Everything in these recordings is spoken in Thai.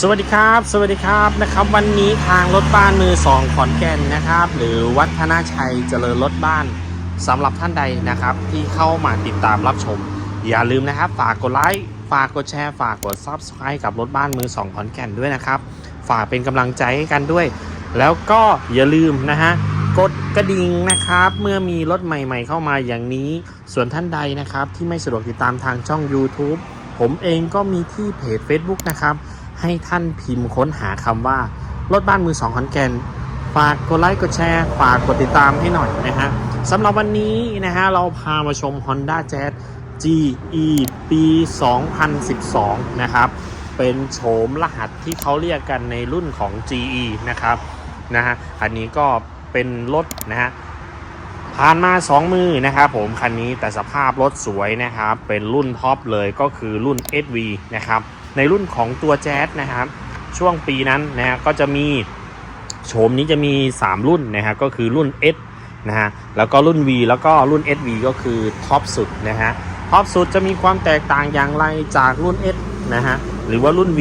สวัสดีครับ สวัสดีครับนะครับ วันนี้ทางรถบ้านมือสองขอนแก่นนะครับ หรือวัฒนาชัยเจริญรถบ้านสำหรับท่านใดนะครับ ที่เข้ามาติดตามรับชม อย่าลืมนะครับ ฝากกดไลค์ฝากกดแชร์ฝากกด Subscribe กับรถบ้านมือสองขอนแก่นด้วยนะครับ ฝากเป็นกำลังใจให้กันด้วย แล้วก็อย่าลืมนะฮะกดกระดิ่งนะครับ เมื่อมีรถใหม่ ๆ เข้ามาอย่างนี้ ส่วนท่านใดนะครับ ที่ไม่สะดวกติดตามทางช่อง YouTube ผมเองก็มีที่เพจ Facebook นะครับ ให้ท่านพิมพ์ค้นหาคำว่า รถบ้านมือสองขอนแก่น ฝากกดไลค์กดแชร์ฝากกดติดตามให้หน่อยนะฮะสำหรับวันนี้นะฮะเราพามาชม Honda Jazz GE ปี 2012 นะครับ เป็นโฉมรหัสที่เขาเรียกกันในรุ่นของ GE นะครับนะฮะอันนี้ก็เป็นรถนะฮะผ่านมา 2 มือนะครับผมคันนี้แต่สภาพรถสวยนะครับ เป็นรุ่นท็อปเลยก็คือรุ่น SV นะครับ ในรุ่นของตัวแจ๊สนะครับ ช่วงปีนั้นนะฮะก็จะมีโฉมนี้จะมี 3 รุ่นนะฮะก็คือรุ่น S นะฮะแล้วก็รุ่น V แล้วก็รุ่น SV ก็คือท็อปสุดนะฮะท็อปสุดจะมีความแตกต่างอย่างไรจากรุ่น S นะฮะหรือว่ารุ่น V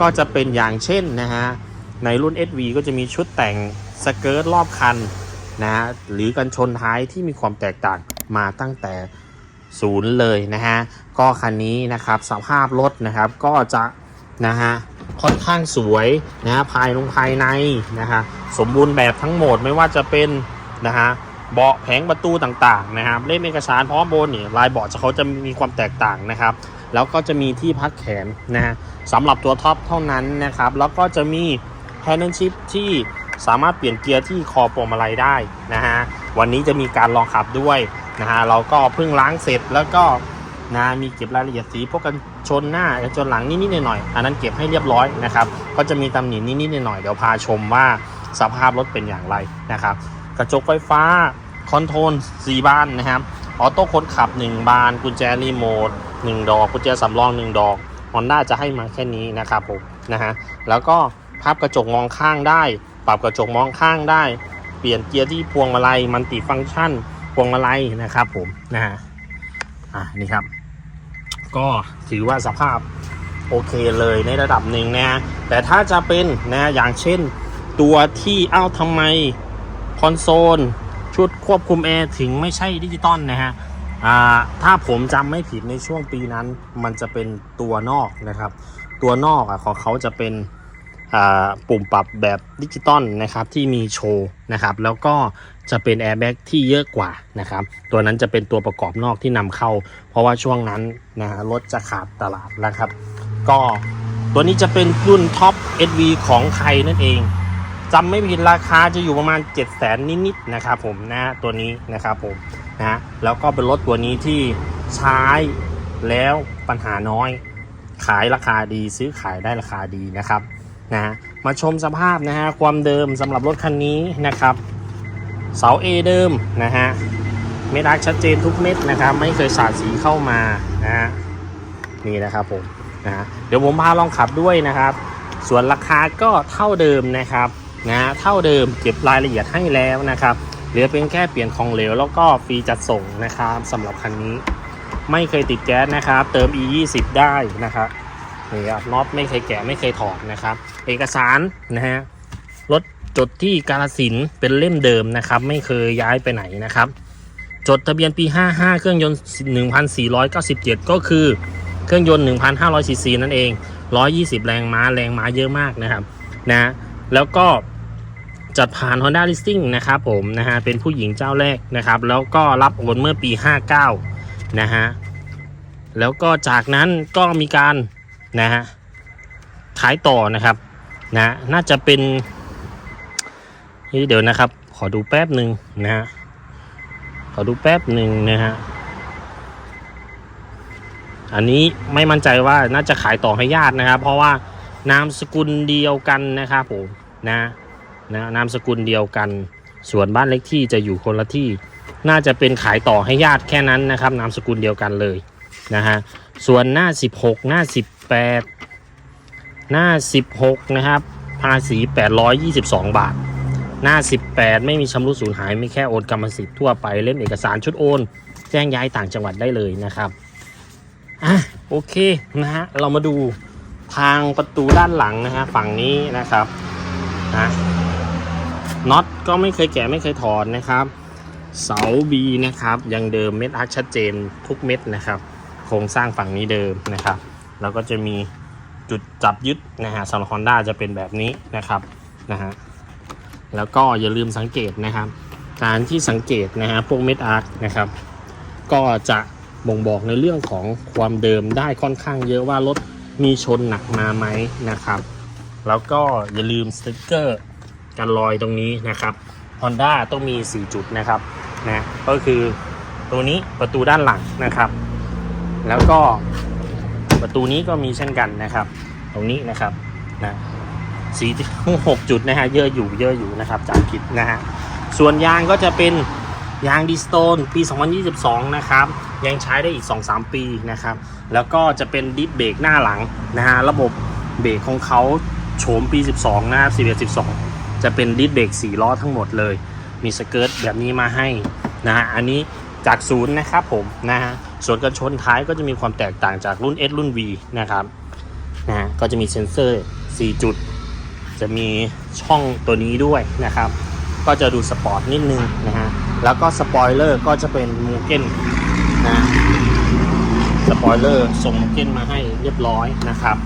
ก็จะเป็นอย่างเช่นนะฮะในรุ่น SV ก็จะมีชุดแต่งสเกิร์ตรอบคันนะฮะหรือกันชนท้ายที่มีความแตกต่างมาตั้งแต่ ศูนย์เลยนะฮะก็คันนี้นะครับสภาพรถนะครับก็จะนะฮะค่อนข้างสวยนะฮะภายลงภายในนะฮะสมบูรณ์แบบทั้งหมดไม่ว่าจะเป็นนะฮะเบาะแผงประตูต่างๆนะครับเล่มเอกสารพร้อมโบนนี่ลายเบาะจะเขาจะมีความแตกต่างนะครับ แล้วก็จะมีที่พักแขนนะฮะสำหรับตัวท็อปเท่านั้นนะครับ แล้วก็จะมีแฮนด์ชิพที่ สามารถเปลี่ยนเกียร์ที่คอพวงมาลัยได้นะฮะวันนี้จะมีการลองขับด้วยนะฮะเราก็เพิ่งล้างเสร็จแล้วก็นะมีเก็บรายละเอียดสีพวกกันชนหน้ากันชนหลังนิดๆหน่อยๆอันนั้นเก็บให้เรียบร้อยนะครับก็จะมีตำหนินิดๆหน่อยๆเดี๋ยวพาชมว่าสภาพรถเป็นอย่างไรนะครับกระจกไฟฟ้าคอนโทรล4บานนะครับออโต้คนขับ 1 บาน กุญแจรีโมท1ดอก กุญแจสำรอง 1 ดอก Honda จะให้มาแค่นี้นะครับผมนะฮะแล้วก็พับกระจกมองข้างได้ ปรับกระจกมองข้างได้ เปลี่ยนเกียร์ที่พวงมาลัยมันติฟังก์ชัน พวงมาลัยนะครับผมนะฮะอะนี่ครับ ก็ถือว่าสภาพโอเคเลยในระดับหนึ่งนะแต่ถ้าจะเป็นนะอย่างเช่น ตัวที่เอ้าทำไมคอนโซล ชุดควบคุมแอร์ถึงไม่ใช่ดิจิตอลนะฮะถ้าผมจำไม่ผิดในช่วงปีนั้น มันจะเป็นตัวนอกนะครับ ตัวนอกอของเขาจะเป็น ปุ่มปรับแบบดิจิตอลนะครับที่มีโชว์นะครับแล้วก็จะเป็นแอร์แบ็กที่เยอะกว่านะครับตัวนั้นจะเป็นตัวประกอบนอกที่นำเข้า เพราะว่าช่วงนั้นนะฮะรถจะขาดตลาดนะครับ ก็ตัวนี้จะเป็นรุ่นท็อป SV ของไทยนั่นเองจำไม่ผิดราคาจะอยู่ประมาณ7 0 0 0 0 0 นิดๆนะครับผมนะตัวนี้นะครับผมนะแล้วก็เป็นรถตัวนี้ที่ใช้แล้วปัญหาน้อย ขายราคาดีซื้อขายได้ราคาดีนะครับ นะมาชมสภาพนะฮะความเดิมสำหรับรถคันนี้นะครับเสา A เดิมนะฮะเม็ดอาร์ชัดเจนทุกเม็ดนะครับ ไม่เคยสาดสีเข้ามานะฮะนี่นะครับผมนะฮะเดี๋ยวผมพาลองขับด้วยนะครับ ส่วนราคาก็เท่าเดิมนะครับนะเท่าเดิมเก็บรายละเอียดให้แล้วนะครับเหลือเพียงแค่เปลี่ยนของเหลวแล้วก็ฟรีจัดส่งนะครับสำหรับคันนี้ ไม่เคยติดแก๊สนะครับ เติม e 2 0ได้นะครับนี่ครับน็อตไม่เคยแกะไม่เคยถอดนะครับ เอกสารนะฮะรถจดที่กาลสินเป็นเล่มเดิมนะครับ ไม่เคยย้ายไปไหนนะครับ จดทะเบียนปี 55 เครื่องยนต์ 1,497 ก็คือเครื่องยนต์ 1,500ซีซีนั่นเอง 120 แรงม้าแรงม้าเยอะมากนะครับนะแล้วก็จัดผ่าน Honda Listing นะครับผมนะฮะเป็นผู้หญิงเจ้าแรกนะครับ แล้วก็รับโอนเมื่อปี 59 นะฮะแล้วก็จากนั้นก็มีการนะฮะขายต่อนะครับ นะน่าจะเป็นนี่เดี๋ยวนะครับ ขอดูแป๊บหนึ่งนะฮะขอดูแป๊บหนึ่งนะฮะอันนี้ไม่มั่นใจว่าน่าจะขายต่อให้ญาตินะครับ เพราะว่านามสกุลเดียวกันนะครับผมนะนะนามสกุลเดียวกัน ส่วนบ้านเล็กที่จะอยู่คนละที่ น่าจะเป็นขายต่อให้ญาติแค่นั้นนะครับ นามสกุลเดียวกันเลยนะฮะส่วนหน้า 16 หน้า 18 หน้า 16 นะครับ ภาษี 822 บาท หน้า 18 ไม่มีชำรุดสูญหาย ไม่แค่โอนกรรมสิทธิ์ทั่วไปเล่มเอกสารชุดโอน แจ้งย้ายต่างจังหวัดได้เลยนะครับอะโอเคนะฮะเรามาดูทางประตูด้านหลังนะฮะฝั่งนี้นะครับนะน็อตก็ไม่เคยแกะไม่เคยถอดนะครับเสาบีนะครับยังเดิมเม็ดอาร์ชัดเจนทุกเม็ดนะครับ โครงสร้างฝั่งนี้เดิมนะครับ แล้วก็จะมี จุดจับยึดนะฮะสำหรับฮอนด้าจะเป็นแบบนี้นะครับนะฮะแล้วก็อย่าลืมสังเกตนะครับ การที่สังเกตนะฮะพวกเม็ดอาร์คนะครับ ก็จะบ่งบอกในเรื่องของความเดิมได้ค่อนข้างเยอะว่ารถมีชนหนักมาไหมนะครับ แล้วก็อย่าลืมสติ๊กเกอร์กันรอยตรงนี้นะครับ Honda ต้องมี 4 จุดนะครับนะก็คือตัวนี้ประตูด้านหลังนะครับ แล้วก็ ประตูนี้ก็มีเช่นกันนะครับ ตรงนี้นะครับนะสีหกจุดนะฮะเยอะอยู่เยอะอยู่นะครับจากผิดนะฮะส่วนยางก็จะเป็นยางดีสโตนปี 2022 นะครับยังใช้ได้อีก 2-3 ปีนะครับ แล้วก็จะเป็นดิสเบรกหน้าหลังนะฮะระบบเบรกของเขาโฉมปี 12 นะครับ 11 12 จะเป็นดิสเบรก4ล้อทั้งหมดเลย มีสเกิร์ตแบบนี้มาให้นะฮะอันนี้ จากศูนย์นะครับผมนะฮะส่วนกันชนท้ายก็จะมีความแตกต่างจากรุ่น S รุ่น V นะครับนะฮะก็จะมีเซ็นเซอร์ 4 จุด จะมีช่องตัวนี้ด้วยนะครับ ก็จะดูสปอร์ตนิดนึงนะฮะแล้วก็สปอยเลอร์ก็จะเป็นมูเก้นนะสปอยเลอร์ส่งมูเก้นมาให้เรียบร้อยนะครับ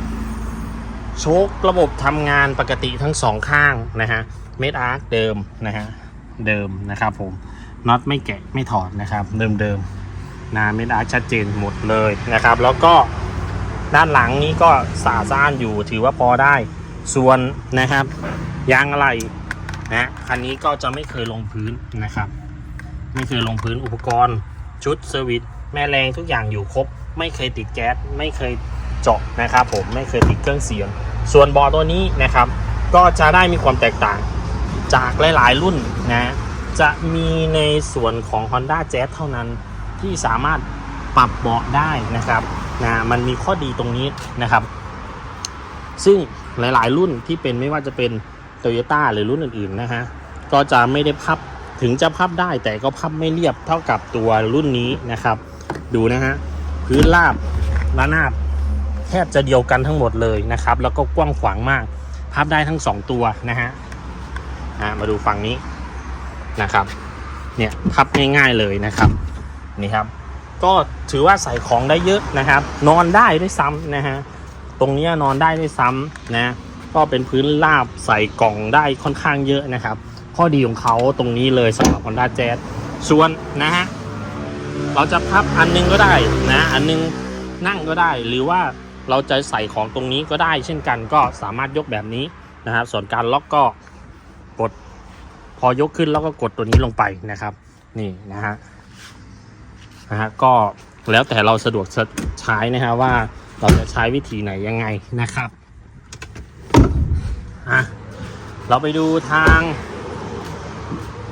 โชคระบบทำงานปกติทั้งสองข้างนะฮะเมดอาร์คเดิมนะฮะเดิมนะครับผม น็อตไม่แกะไม่ถอดนะครับ เดิมๆนะเมดอาร์ชัดเจนหมดเลยนะครับ แล้วก็ด้านหลังนี้ก็สะอาดสะอานอยู่ถือว่าพอได้ส่วนนะครับ ยางอะไรนะคันนี้ก็จะไม่เคยลงพื้นนะครับ ไม่เคยลงพื้นอุปกรณ์ ชุดเซอร์วิสแม่แรงทุกอย่างอยู่ครบ ไม่เคยติดแก๊สไม่เคยเจาะนะครับ ผมไม่เคยติดเครื่องเสียง ส่วนบอร์ตัวนี้นะครับ ก็จะได้มีความแตกต่างจากหลาย ๆ รุ่นนะ จะมีในส่วนของ Honda Jazz เท่านั้นที่สามารถปรับเบาะได้นะครับนะมันมีข้อดีตรงนี้นะครับ ซึ่งหลายๆ รุ่นที่เป็นไม่ว่าจะเป็น Toyota หรือรุ่นอื่นๆนะฮะก็จะไม่ได้พับถึงจะพับได้แต่ก็พับไม่เรียบเท่ากับตัวรุ่นนี้นะครับ ดูนะฮะพื้นราบระนาบแทบจะเดียวกันทั้งหมดเลยนะครับ แล้วก็กว้างขวางมาก พับได้ทั้ง 2 ตัวนะฮะมาดูฝั่งนี้ นะครับ เนี่ยพับง่ายๆเลยนะครับนี่ครับ ก็ถือว่าใส่ของได้เยอะนะครับ นอนได้ด้วยซ้ำนะฮะตรงนี้นอนได้ด้วยซ้ำนะก็เป็นพื้นราบใส่กล่องได้ค่อนข้างเยอะนะครับ ข้อดีของเขาตรงนี้เลยสำหรับ Honda Jazz ส่วนนะฮะเราจะพับอันนึงก็ได้นะอันนึงนั่งก็ได้หรือว่าเราจะใส่ของตรงนี้ก็ได้ เช่นกันก็สามารถยกแบบนี้นะครับส่วนการล็อกก็ พอยกขึ้นแล้วก็กดตัวนี้ลงไปนะครับ นี่นะฮะนะฮะก็แล้วแต่เราสะดวกใช้นะฮะว่าเราจะใช้วิธีไหนยังไงนะครับอะเราไปดูทาง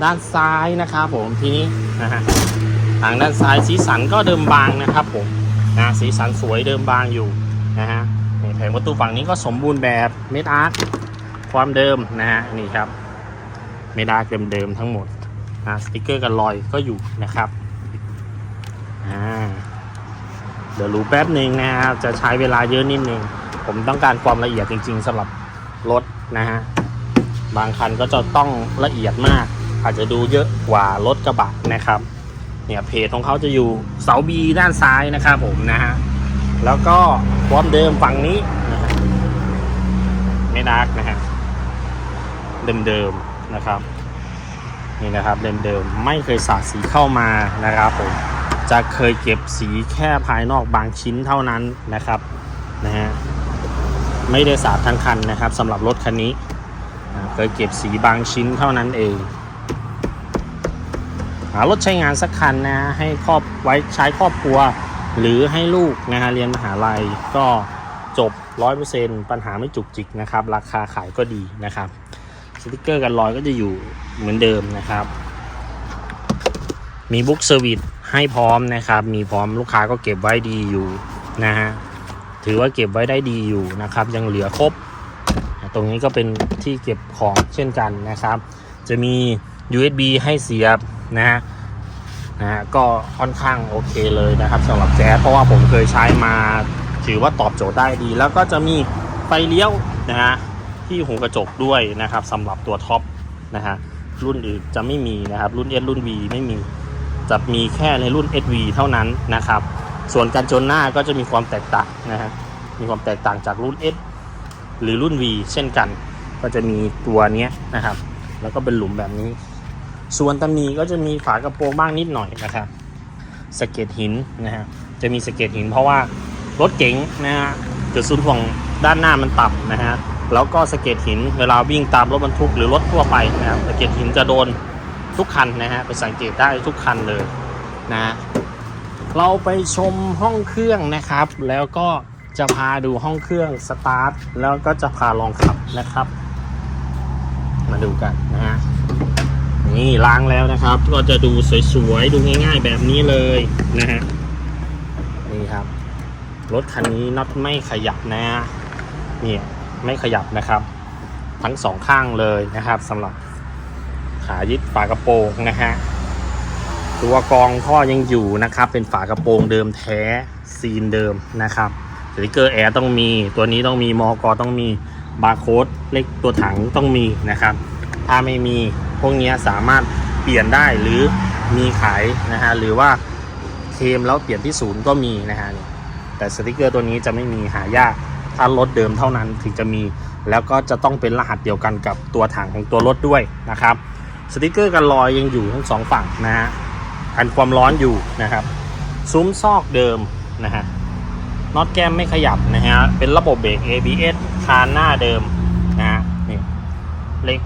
ด้านซ้ายนะครับผมทีนี้นะฮะทางด้านซ้ายสีสันก็เดิมบางนะครับผมนะสีสันสวยเดิมบางอยู่นะฮะนี่แผงประตูฝั่งนี้ก็สมบูรณ์แบบเมดอาร์ตความเดิมนะฮะนี่ครับ เมดอาร์ตเดิมๆทั้งหมดนะสติกเกอร์กันรอยก็อยู่นะครับอ่าเดี๋ยวรู้แป๊บหนึ่งนะครับจะใช้เวลาเยอะนิดนึงผมต้องการความละเอียดจริง ๆสำหรับรถนะฮะบางคันก็จะต้องละเอียดมาก อาจจะดูเยอะกว่ารถกระบะนะครับ เนี่ยเพจของเขาจะอยู่เสาบีด้านซ้ายนะครับผมนะฮะแล้วก็ความเดิมฝั่งนี้นะฮะไม่ดักนะฮะเดิมๆ นะครับนี่นะครับเลนเดิมไม่เคยสาดสีเข้ามานะครับผมจะเคยเก็บสีแค่ภายนอกบางชิ้นเท่านั้นนะครับนะฮะไม่ได้สาดทั้งคันนะครับสำหรับรถคันนี้เคยเก็บสีบางชิ้นเท่านั้นเองหารถใช้งานสักคันนะให้ครอบไว้ใช้ครอบครัว หรือให้ลูกนะฮะเรียนมหาลัยก็จบ 100%ปัญหาไม่จุกจิกนะครับ ราคาขายก็ดีนะครับ ติกเกอร์กันรอยก็จะอยู่เหมือนเดิมนะครับ มีบุ๊กเซอร์วิสให้พร้อมนะครับ มีพร้อมลูกค้าก็เก็บไว้ดีอยู่นะฮะถือว่าเก็บไว้ได้ดีอยู่นะครับ ยังเหลือครบ ตรงนี้ก็เป็นที่เก็บของเช่นกันนะครับ จะมี USB ให้เสียบนะฮะนะฮะก็ค่อนข้างโอเคเลยนะครับสำหรับแจ๊สเพราะว่าผมเคยใช้มา ถือว่าตอบโจทย์ได้ดี แล้วก็จะมีไฟเลี้ยวนะฮะ ที่หูกระจกด้วยนะครับสำหรับตัวท็อปนะฮะรุ่นอื่นจะไม่มีนะครับ รุ่น S รุ่น V ไม่มี จะมีแค่ในรุ่น SV เท่านั้นนะครับ ส่วนการจนหน้าก็จะมีความแตกต่างนะฮะมีความแตกต่างจากรุ่น S หรือรุ่น V เช่นกัน ก็จะมีตัวนี้นะครับ แล้วก็เป็นหลุมแบบนี้ ส่วนตำหนีก็จะมีฝากระโปรงบ้างนิดหน่อยนะครับสะเก็ดหินนะฮะจะมีสะเก็ดหินเพราะว่ารถเก๋งนะฮะจุดศูนย์ถ่วงด้านหน้ามันต่ำนะฮะ แล้วก็สเก็ดหินเวลาวิ่งตามรถบรรทุกหรือรถทั่วไปนะครับสเก็ดหินจะโดนทุกคันนะฮะไปสังเกตได้ทุกคันเลยนะฮะเราไปชมห้องเครื่องนะครับ แล้วก็จะพาดูห้องเครื่องสตาร์ทแล้วก็จะพาลองขับนะครับ มาดูกันนะฮะนี่ล้างแล้วนะครับ ก็จะดูสวยๆ ดูง่ายๆแบบนี้เลยนะฮะนี่ครับ รถคันนี้น็อตไม่ขยับนะฮะนี่ ไม่ขยับนะครับ ทั้งสองข้างเลยนะครับสำหรับขายึดฝากระโปรงนะฮะตัวกรองท่อยังอยู่นะครับ เป็นฝากระโปรงเดิมแท้ซีนเดิมนะครับสติกเกอร์แอร์ต้องมีตัวนี้ต้องมีมอกอต้องมีบาร์โค้ดเลขตัวถังต้องมีนะครับ ถ้าไม่มีพวกนี้สามารถเปลี่ยนได้หรือมีขายนะฮะหรือว่าเคมแล้วเปลี่ยนที่ศูนย์ก็มีนะฮะแต่สติกเกอร์ตัวนี้จะไม่มีหายาก ถ้ารถเดิมเท่านั้นถึงจะมี แล้วก็จะต้องเป็นรหัสเดียวกันกับตัวถังของตัวรถด้วยนะครับสติกเกอร์กันรอยยังอยู่ทั้งสองฝั่งนะฮะกันความร้อนอยู่นะครับ ซุ้มซอกเดิมนะฮะน็อตแก้มไม่ขยับนะฮะเป็นระบบเบรก ABS คานหน้าเดิมนะฮะนี่เล็ก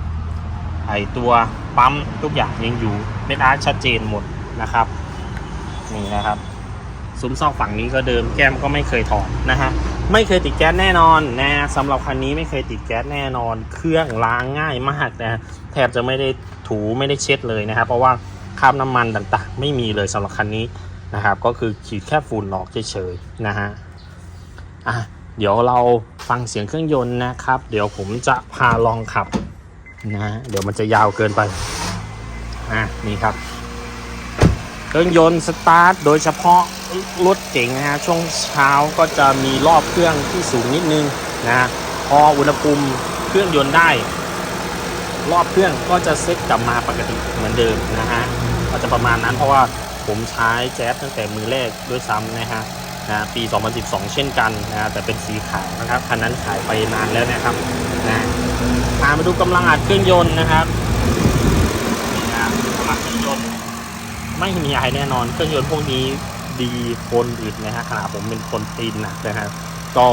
ไอตัวปั๊มทุกอย่างยังอยู่เม็ดอาร์ชัดเจนหมดนะครับ นี่นะครับ ซุ้มซอกฝั่งนี้ก็เดิมแก้มก็ไม่เคยถอดนะฮะไม่เคยติดแก๊สแน่นอนนะสำหรับคันนี้ไม่เคยติดแก๊สแน่นอน เครื่องล้างง่ายมากนะแทบจะไม่ได้ถูไม่ได้เช็ดเลยนะครับ เพราะว่าคราบน้ำมันต่างๆ ไม่มีเลยสำหรับคันนี้นะครับ ก็คือขีดแค่ฝุ่นออกเฉยๆนะฮะอะเดี๋ยวเราฟังเสียงเครื่องยนต์นะครับ เดี๋ยวผมจะพาลองขับนะเดี๋ยวมันจะยาวเกินไปอะนี่ครับ เครื่องยนต์สตาร์ทโดยเฉพาะรถเก๋งนะฮะช่วงเช้าก็จะมีรอบเครื่องที่สูงนิดนึงนะพออุณหภูมิเครื่องยนต์ได้ รอบเครื่องก็จะเซ็ตกลับมาปกติเหมือนเดิมนะฮะก็จะประมาณนั้นเพราะว่าผมใช้แจ๊สตั้งแต่มือแรกด้วยซ้ำนะฮะนะปี 2012 เช่นกันนะแต่เป็นสีขาวนะครับคันนั้นขายไปนานแล้วนะครับนะพามาดูกำลังอัดเครื่องยนต์นะครับนี่นะกำลังเครื่องยนต์ ไม่มีไรแน่นอน เครื่องยนต์พวกนี้ดีคนอึดนะฮะขนาดผมเป็นคนตีนหนักนะครับ ก็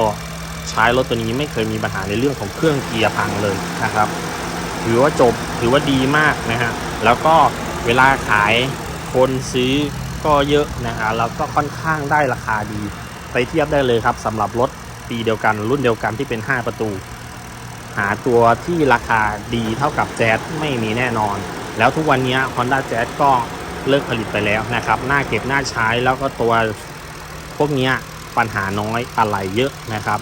ใช้รถตัวนี้ไม่เคยมีปัญหาในเรื่องของเครื่องเกียร์พังเลยนะครับถือว่าจบถือว่าดีมากนะฮะแล้วก็เวลาขายคนซื้อก็เยอะนะฮะแล้วก็ค่อนข้างได้ราคาดีไปเทียบได้เลยครับสำหรับรถปีเดียวกัน รุ่นเดียวกันที่เป็น 5 ประตู หาตัวที่ราคาดีเท่ากับแจ๊สไม่มีแน่นอน แล้วทุกวันนี้ Honda Jazz ก็ เลิกผลิตไปแล้วนะครับหน้าเก็บหน้าใช้แล้วก็ตัวพวกนี้ปัญหาน้อยอะไรเยอะนะครับ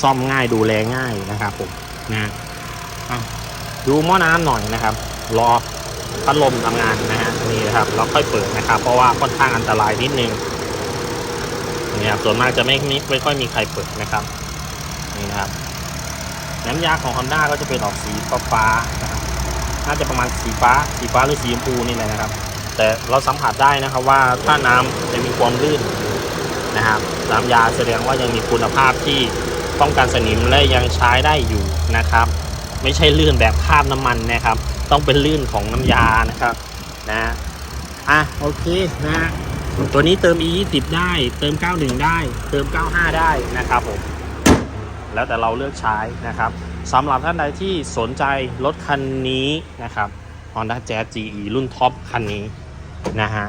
ซ่อมง่ายดูแลง่ายนะครับผมนะดูหม้อน้ำหน่อยนะครับ รอพัดลมทำงานนะฮะนี่นะครับแล้วค่อยเปิดนะครับ เพราะว่าค่อนข้างอันตรายนิดนึงนี่ครับส่วนมากจะไม่ไม่ค่อยมีใครเปิดนะครับนี่นะครับ น้ำยาของ Honda ก็จะเป็นออกสีฟ้าฟ้าๆนะครับน่าจะประมาณสีฟ้าสีฟ้าหรือสีชมพูนี่แหละนะครับ แต่เราสัมผัสได้นะครับว่าถ้าน้ำจะมีความลื่นนะครับน้ำยาแสดงว่ายังมีคุณภาพที่ป้องกันสนิมและยังใช้ได้อยู่นะครับ ไม่ใช่ลื่นแบบคาบน้ำมันนะครับ ต้องเป็นลื่นของน้ำยานะครับนะอะโอเคนะฮะตัวนี้เติม e 2 0ได้ เติม 91 ได้ เติม 95 ได้นะครับผมแล้วแต่เราเลือกใช้นะครับสำหรับท่านใดที่สนใจรถคันนี้นะครับ Honda Jazz GE รุ่นท็อปคันนี้ นะฮะ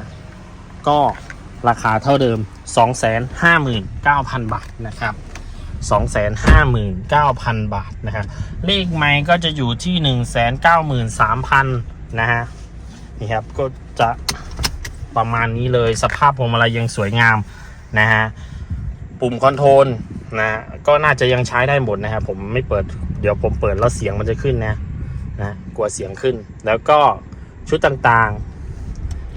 ก็ราคาเท่าเดิม 259,000 บาทนะครับ 259,000 บาทนะครับเลขไม้ก็จะอยู่ที่ 193,000นะฮะ นี่ครับ ก็จะประมาณนี้เลยสภาพพวงมาลัยยังสวยงามนะฮะ ปุ่มคอนโทรลนะ ก็น่าจะยังใช้ได้หมดนะครับ ผมไม่เปิด เดี๋ยวผมเปิดแล้วเสียงมันจะขึ้นนะนะ กลัวเสียงขึ้น แล้วก็ชุดต่างๆ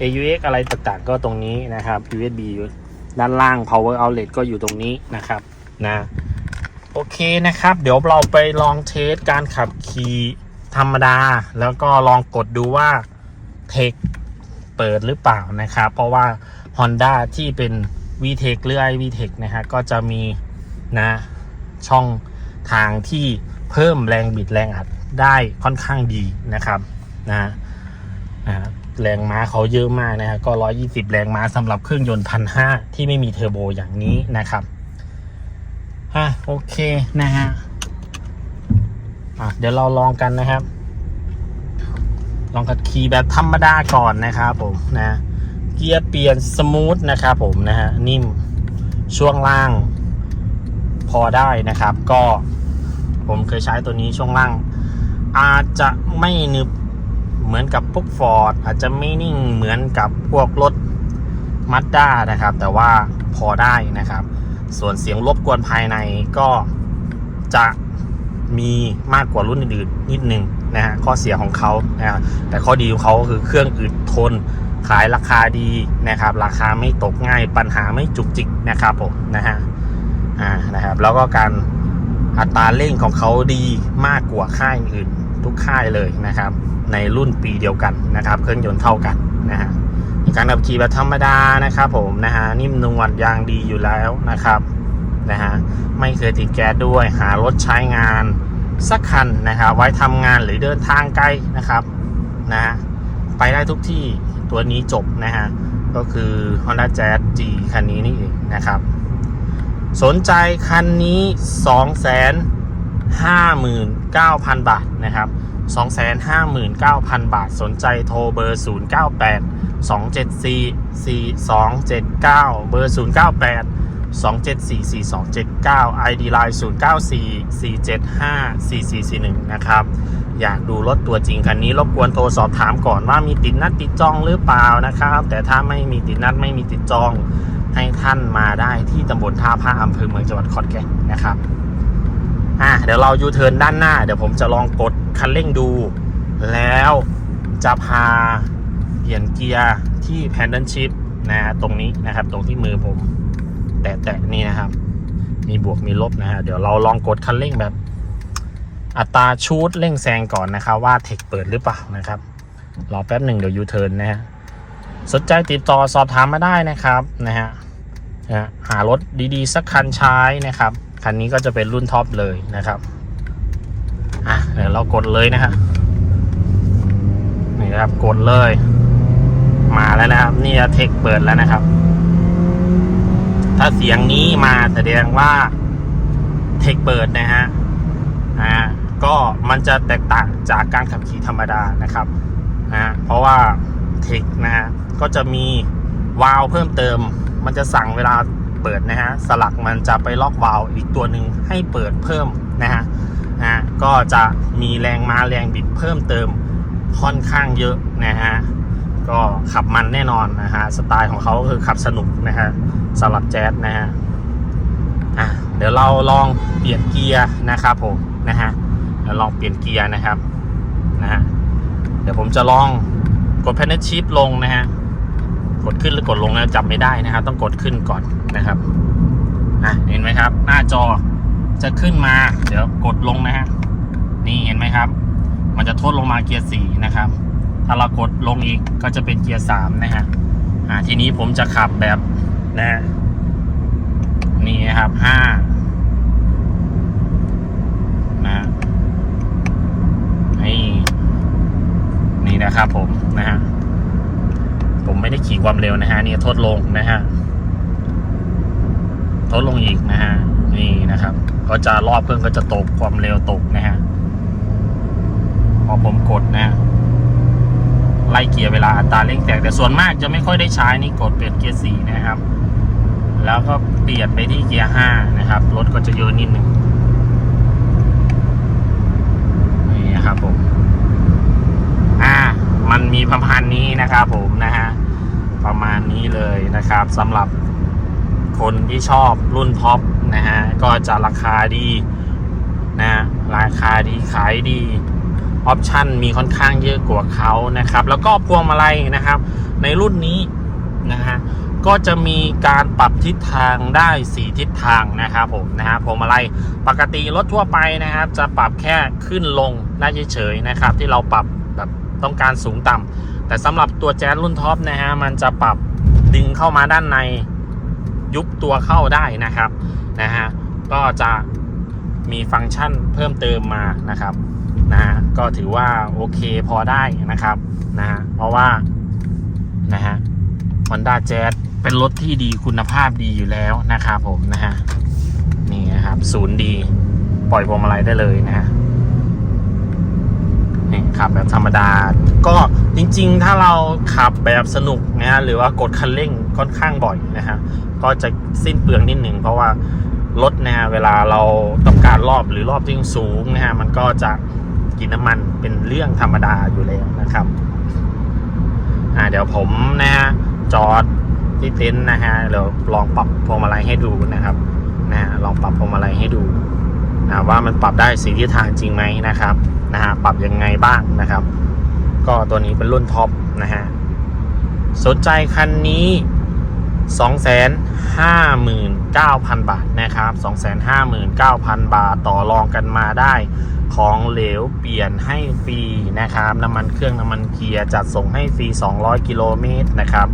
AUX อะไรต่างๆ ก็ตรงนี้นะครับ USB ด้านล่าง power outlet ก็อยู่ตรงนี้นะครับนะโอเคนะครับ เดี๋ยวเราไปลองเทสการขับขี่ธรรมดา แล้วก็ลองกดดูว่าเทคเปิดหรือเปล่านะครับ เพราะว่า Honda ที่เป็น VTEC หรือ iVTEC นะฮะก็จะมีนะช่องทางที่เพิ่มแรงบิดแรงอัดได้ค่อนข้างดีนะครับนะนะ แรงม้าเขาเยอะมากนะฮะก็ 120 แรงม้าสำหรับเครื่องยนต์พันห้าที่ไม่มีเทอร์โบอย่างนี้นะครับอะโอเคนะฮะอะเดี๋ยวเราลองกันนะครับ ลองขับขี่แบบธรรมดาก่อนนะครับผมนะเกียร์เปลี่ยนสมูทนะครับผมนะฮะนิ่มช่วงล่างพอได้นะครับ ก็ผมเคยใช้ตัวนี้ช่วงล่าง อาจจะไม่นึบ เหมือนกับพวกฟอร์ดอาจจะไม่นิ่งเหมือนกับพวกรถมัดด้านะครับ แต่ว่าพอได้นะครับ ส่วนเสียงรบกวนภายในก็จะมีมากกว่ารุ่นอื่นๆนิดนึงนะฮะข้อเสียของเขานะแต่ข้อดีของเขาก็คือเครื่องอึดทน ขายราคาดีนะครับ ราคาไม่ตกง่ายปัญหาไม่จุกจิกนะครับผมนะฮะอ่านะครับ แล้วก็การอัตราเร่งของเขาดีมากกว่าค่ายอื่น ทุกค่ายเลยนะครับ ในรุ่นปีเดียวกันนะครับ เครื่องยนต์เท่ากันนะฮะการขับขี่แบบธรรมดานะครับ ผมนะฮะนิ่มนวลยางดีอยู่แล้วนะครับนะฮะไม่เคยติดแก๊สด้วย หารถใช้งานสักคันนะครับ ไว้ทำงานหรือเดินทางไกลนะครับนะฮะไปได้ทุกที่ตัวนี้จบนะฮะก็คือ Honda Jazz G คันนี้นี่เองนะครับ สนใจคันนี้ 59,000 บาทนะครับ 259,000 บาทสนใจโทรเบอร์ 098 274 4279 เบอร์ 098 274 4279 ID Line 094 475 4441 นะครับ อยากดูรถตัวจริงคันนี้รบกวนโทรสอบถามก่อนว่ามีติดนัดติดจองหรือเปล่านะครับ แต่ถ้าไม่มีติดนัดไม่มีติดจองให้ท่านมาได้ที่ตำบลท่าพระอำเภอเมืองจังหวัดขอนแก่นนะครับ อะเดี๋ยวเรายูเทิร์นด้านหน้า เดี๋ยวผมจะลองกดคันเร่งดู แล้วจะพาเปลี่ยนเกียร์ที่แพนดิลชิพนะฮะตรงนี้นะครับ ตรงที่มือผม แตะๆนี่นะครับ มีบวกมีลบนะฮะเดี๋ยวเราลองกดคันเร่งแบบ อัตราชูดเร่งแซงก่อนนะครับ ว่าเทคเปิดหรือเปล่านะครับรอแป๊บหนึ่งเดี๋ยวยูเทิร์นนะฮะสนใจติดต่อสอบถามมาได้นะครับนะฮะหารถดีๆ สักคันใช้นะครับ คันนี้ก็จะเป็นรุ่นท็อปเลยนะครับอะเดี๋ยวเรากดเลยนะครับนี่ครับกดเลย มาแล้วนะครับ นี่เทคเปิดแล้วนะครับ ถ้าเสียงนี้มาแสดงว่าเทคเปิดนะฮะอ่าก็มันจะแตกต่างจากการขับขี่ธรรมดานะครับนะฮะเพราะว่าเทคนะฮะก็จะมีวาล์วเพิ่มเติม มันจะสั่งเวลา เปิดนะฮะสลักมันจะไปล็อกวาล์วอีกตัวหนึ่งให้เปิดเพิ่มนะฮะนะก็จะมีแรงม้าแรงบิดเพิ่มเติมค่อนข้างเยอะนะฮะก็ขับมันแน่นอนนะฮะสไตล์ของเขาคือขับสนุกนะฮะสำหรับแจ๊สนะฮะอะเดี๋ยวเราลองเปลี่ยนเกียร์นะครับผมนะฮะเดี๋ยวลองเปลี่ยนเกียร์นะครับนะฮะเดี๋ยวผมจะลองกดแพนชิพลงนะฮะกดขึ้นหรือกดลงแล้วจำไม่ได้นะครับต้องกดขึ้นก่อน นะครับอะเห็นไหมครับ หน้าจอจะขึ้นมา เดี๋ยวกดลงนะฮะนี่เห็นไหมครับ มันจะทดลงมาเกียร์สี่นะครับ ถ้าเรากดลงอีกก็จะเป็นเกียร์สามนะฮะอ่าทีนี้ผมจะขับแบบนะ นี่นะครับห้านะฮะนี่นี่นะครับผมนะฮะผมไม่ได้ขี่ความเร็วนะฮะนี่ทดลงนะฮะ ทดลงอีกนะฮะนี่นะครับ ก็จะรอบเครื่องก็จะตกความเร็วตกนะฮะพอผมกดนะฮะไล่เกียร์เวลาอัตราเร่งแตกแต่ส่วนมากจะไม่ค่อยได้ใช้นี่กดเปลี่ยนเกียร์สี่นะครับ แล้วก็เปลี่ยนไปที่เกียร์ห้านะครับรถก็จะเยอะนิดหนึ่งนี่นะครับผมอ่ามันมีประมาณนี้นะครับผมนะฮะประมาณนี้เลยนะครับสำหรับ คนที่ชอบรุ่นท็อปนะฮะ ก็จะราคาดีนะฮะราคาดีขายดีออปชันมีค่อนข้างเยอะกว่าเขานะครับ แล้วก็พวงมาลัยนะครับ ในรุ่นนี้นะฮะก็จะมีการปรับทิศทางได้ 4 ทิศทางนะครับผมนะฮะผมอะไรปกติรถทั่วไปนะครับ จะปรับแค่ขึ้นลงได้เฉยๆนะครับ ที่เราปรับแบบต้องการสูงต่ำแต่สำหรับตัวแจ๊สรุ่นท็อปนะฮะมันจะปรับดึงเข้ามาด้านใน ยุบตัวเข้าได้นะครับนะฮะก็จะมีฟังก์ชันเพิ่มเติมมานะครับนะฮะก็ถือว่าโอเคพอได้นะครับนะฮะเพราะว่านะฮะ Honda Jazz เป็นรถที่ดีคุณภาพดีอยู่แล้วนะครับผมนะฮะนี่นะครับศูนย์ดีปล่อยพวงมาลัยได้เลยนะฮะ นี่ขับแบบธรรมดา ก็จริงๆ ถ้าเราขับแบบสนุกนะฮะหรือว่ากดคันเร่งค่อนข้างบ่อยนะฮะก็จะสิ้นเปลืองนิดหนึ่งเพราะว่ารถนะฮะเวลาเราต้องการรอบหรือรอบที่สูงนะฮะมันก็จะกินน้ำมันเป็นเรื่องธรรมดาอยู่แล้วนะครับอ่าเดี๋ยวผมนะฮะจอดที่เต็นท์นะฮะเดี๋ยวลองปรับพวงมาลัยให้ดูนะครับนะฮะลองปรับพวงมาลัยให้ดูนะว่ามันปรับได้สีทิศทางจริงไหมนะครับ นะฮะปรับยังไงบ้างนะครับ ก็ตัวนี้เป็นรุ่นท็อปนะฮะสนใจคันนี้ 259,000 บาทนะครับ 259,000 บาทต่อรองกันมาได้ ของเหลวเปลี่ยนให้ฟรีนะครับ น้ำมันเครื่องน้ำมันเกียร์จัดส่งให้ฟรี 200 กิโลเมตรนะครับ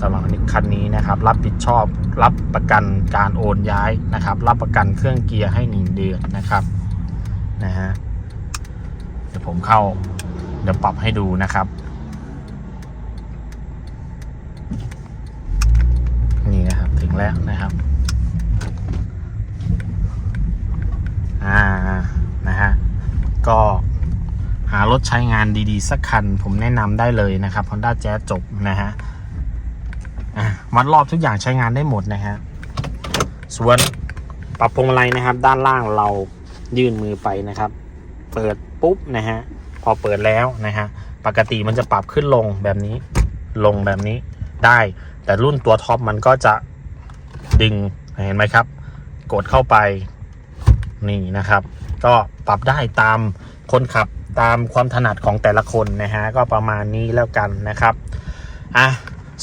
สำหรับคันนี้นะครับ รับผิดชอบรับประกันการโอนย้ายนะครับ รับประกันเครื่องเกียร์ให้ 1 เดือนนะครับนะฮะ ผมเข้า เดี๋ยวปรับให้ดูนะครับ นี่นะครับถึงแล้วนะครับ อ่านะฮะก็หารถใช้งานดีๆ สักคัน ผมแนะนำได้เลยนะครับ Honda Jazz จบนะฮะวัดรอบทุกอย่างใช้งานได้หมดนะฮะ ส่วนปรับพวงมาลัยนะครับ ด้านล่างเรายื่นมือไปนะครับ เปิดปุ๊บนะฮะพอเปิดแล้วนะฮะปกติมันจะปรับขึ้นลงแบบนี้ลงแบบนี้ได้ แต่รุ่นตัวท็อปมันก็จะดึงเห็นไหมครับ กดเข้าไปนี่นะครับ ก็ปรับได้ตามคนขับตามความถนัดของแต่ละคนนะฮะก็ประมาณนี้แล้วกันนะครับอะ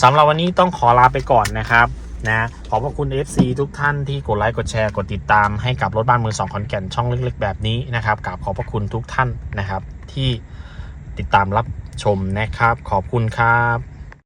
สำหรับวันนี้ต้องขอลาไปก่อนนะครับ นะขอบพระคุณ FC ทุกท่านที่กดไลค์กดแชร์กดติดตามให้กับรถบ้านมือสองขอนแก่นช่องเล็กๆ แบบนี้นะครับกราบขอบพระคุณทุกท่านนะครับ ที่ติดตามรับชมนะครับ ขอบคุณครับ